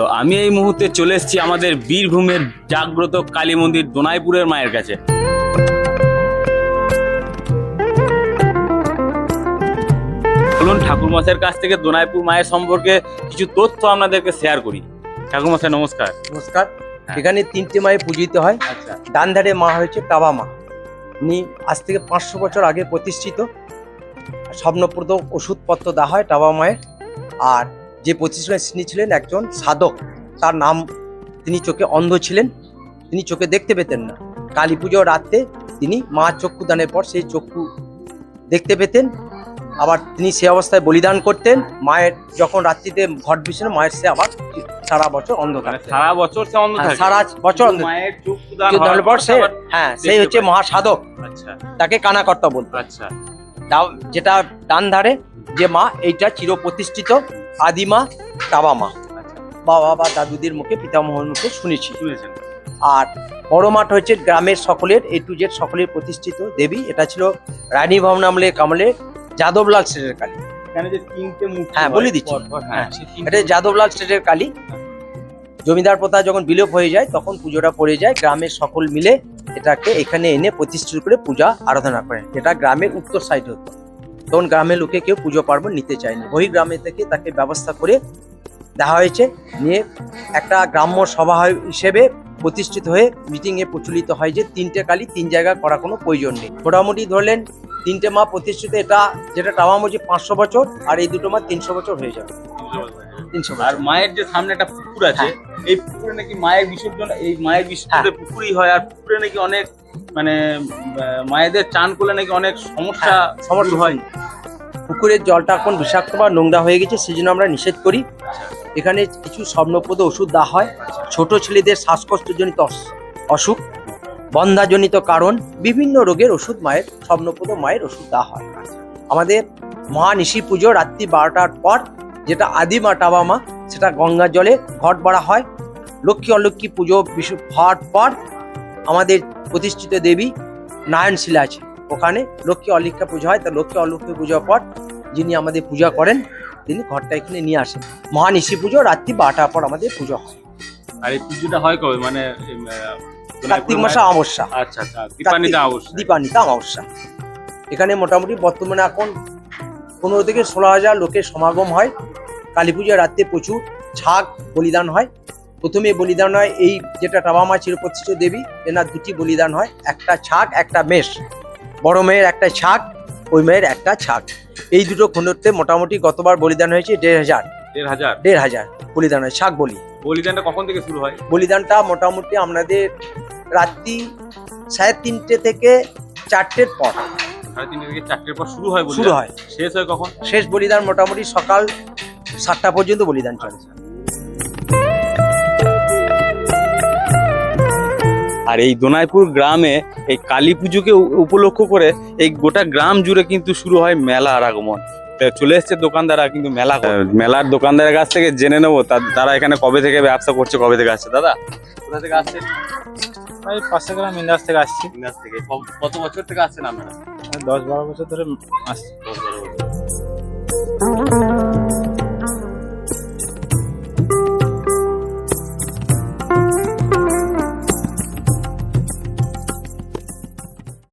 তো আমি এই মুহূর্তে চলে এসেছি আমাদের বীরভূমের জাগ্রত কালী মন্দির দোনাইপুরের মায়ের কাছে। বলুন ঠাকুরমশাইয়ের কাছ থেকে দোনাইপুর মায়ের সম্পর্কে কিছু তথ্য আপনাদেরকে শেয়ার করি। ঠাকুর ঠাকুরমশাই নমস্কার। নমস্কার। এখানে তিনটে মায়ে পূজিত হয়। আচ্ছা। ডান ধারে মা হয়েছে টাবা মা। উনি আজ থেকে পাঁচশো বছর আগে প্রতিষ্ঠিত। স্বপ্নপ্রদ ওষুধপত্র দেওয়া হয় টাবা মায়ের। আর যে প্রতিষ্ঠা তিনি ছিলেন একজন সাধক তার নাম তিনি চোখে অন্ধ ছিলেন তিনি চোখে দেখতে পেতেন না। কালী পুজোর রাত্রে তিনি মা চক্ষু দানের পর সেই চক্ষু দেখতে পেতেন আবার তিনি সে অবস্থায় বলিদান করতেন মায়ের যখন রাত্রিতে ঘট বিছানো মায়ের সে আবার সারা বছর অন্ধ মানে সারা বছর সে অন্ধ হ্যাঁ, সারা বছর অন্ধ মায়ের দানের পর সে হ্যাঁ সেই হচ্ছে। মহাসাধক। আচ্ছা। তাকে কানাকর্তা বলতো আচ্ছা। যেটা ডান ধারে যে মা এইটা চির প্রতিষ্ঠিত আদিমা টাবা মা বাবা বা দাদুদের মুখে পিতামহর মুখে শুনেছি। আর বড় মাঠ হচ্ছে গ্রামের সকলের এ টু জেড সকলের প্রতিষ্ঠিত দেবী। এটা ছিল রানী ভবন আমলে কামলে যাদবলাল স্টেটের কালী। হ্যাঁ, বলে দিচ্ছি। হ্যাঁ, হ্যাঁ, এটা যাদবলাল স্টেটের কালী। জমিদার প্রথা যখন বিলোপ হয়ে যায় তখন পুজোটা পড়ে যায়। গ্রামের সকল মিলে এটাকে এখানে এনে প্রতিষ্ঠিত করে পূজা আরাধনা করেন। এটা গ্রামের উত্তর সাইডে হতো। তখন গ্রামের লোকে কেউ পুজো পার্বণ নিতে চায়নি। ওই গ্রামে থেকে তাকে ব্যবস্থা করে দেওয়া হয়েছে। নিয়ে একটা গ্রাম্য সভা হিসেবে প্রতিষ্ঠিত হয়ে মিটিং এ প্রচলিত হয় যে তিনটে কালী তিন জায়গায় করা কোনো প্রয়োজন নেই। মোটামুটি ধরলেন তিনটে মা প্রতিষ্ঠিত এটা যেটা টাওয়া মজি পাঁচশো বছর আর এই দুটো মা তিনশো বছর হয়ে যাবে। তিনশো আর মায়ের যে সামনে একটা পুকুর আছে হ্যাঁ। এই পুকুরে নাকি মায়ের বিসর্জন এই মায়ের বিসর্জনে পুকুরই হয় আর পুকুরে নাকি অনেক মানে মায়েদের চান করলে নাকি অনেক সমস্যা হ্যাঁ, সমস্যা হয়। পুকুরের জলটা এখন বিষাক্ত বা নোংরা হয়ে গেছে সেই জন্য আমরা নিষেধ করি। এখানে কিছু স্বর্ণপদ ওষুধ দেওয়া হয়। ছোট ছেলেদের শ্বাসকষ্টজনিত অস- অসুখ বন্ধাজনিত কারণ বিভিন্ন রোগের ওষুধ মায়ের স্বর্ণপদ মায়ের ওষুধ দেওয়া হয়। আমাদের মা মহানিশি পুজো রাত্রি বারোটার পর যেটা আদিমা টাবা মা সেটা গঙ্গা জলে ঘট বাড়া হয়। লক্ষ্মী অলক্ষ্মী পুজো বিশু হওয়ার পর আমাদের প্রতিষ্ঠিত দেবী নারায়ণশিলা আছে। ওখানে লক্ষ্মী অলক্ষা পুজো হয়। তা লক্ষ্মী অলক্ষ্মী পুজোর পর যিনি আমাদের পূজা করেন তিনি ঘরটা এখানে নিয়ে আসেন। মহানিশি পুজো রাত্রি বারোটার পর আমাদের পুজো হয়। আর এই পুজোটা হয় কবে? মানে কার্তিক মাসে অমাবস্যা। আচ্ছা আচ্ছা অবশ্যই দীপান্বিতা অমাবস্যা। এখানে মোটামুটি বর্তমানে এখন পনেরো থেকে ষোলো হাজার লোকের সমাগম হয়। কালী পুজোর রাত্রে প্রচুর ছাগ বলিদান হয়। প্রথমে বলিদান হয় এই যেটা টাবা মা চিরপ্রতিষ্ঠিত দেবী এনার দুটি বলিদান হয় একটা ছাগ একটা মেষ। বড় মেয়ের একটা ছাগ ওই মেয়ের একটা ছাগ এই দুটো খণ্ডতে মোটামুটি গতবার বলিদান হয়েছে? দেড় হাজার। দেড় হাজার? দেড় হাজার বলিদান হয় ছাগ বলি। বলিদানটা কখন থেকে শুরু হয়? বলিদানটা মোটামুটি আপনাদের রাত্রি সাড়ে তিনটে থেকে চারটের পর। সাড়ে তিনটে থেকে চারটের পর শুরু হয় শুরু হয়। শেষ হয় কখন? শেষ বলিদান মোটামুটি সকাল সাতটা পর্যন্ত বলিদান চলে। আর এই দোনাইপুর গ্রামে এই কালী পুজোকে উপলক্ষ করে এই গোটা গ্রাম জুড়ে কিন্তু শুরু হয় মেলার আগমন। চলে এসছে দোকানদাররা কিন্তু মেলা মেলার দোকানদারের কাছ থেকে জেনে নেব তা- তারা এখানে কবে থেকে ব্যবসা করছে কবে থেকে আসছে দাদা? কোথা থেকে আসছে? পাঁচশো গ্রাম ইন্দাস থেকে আসছি। থেকে। কত বছর থেকে আসছেন আপনারা? দশ বারো বছর ধরে আসছি। দশ বারো বছর।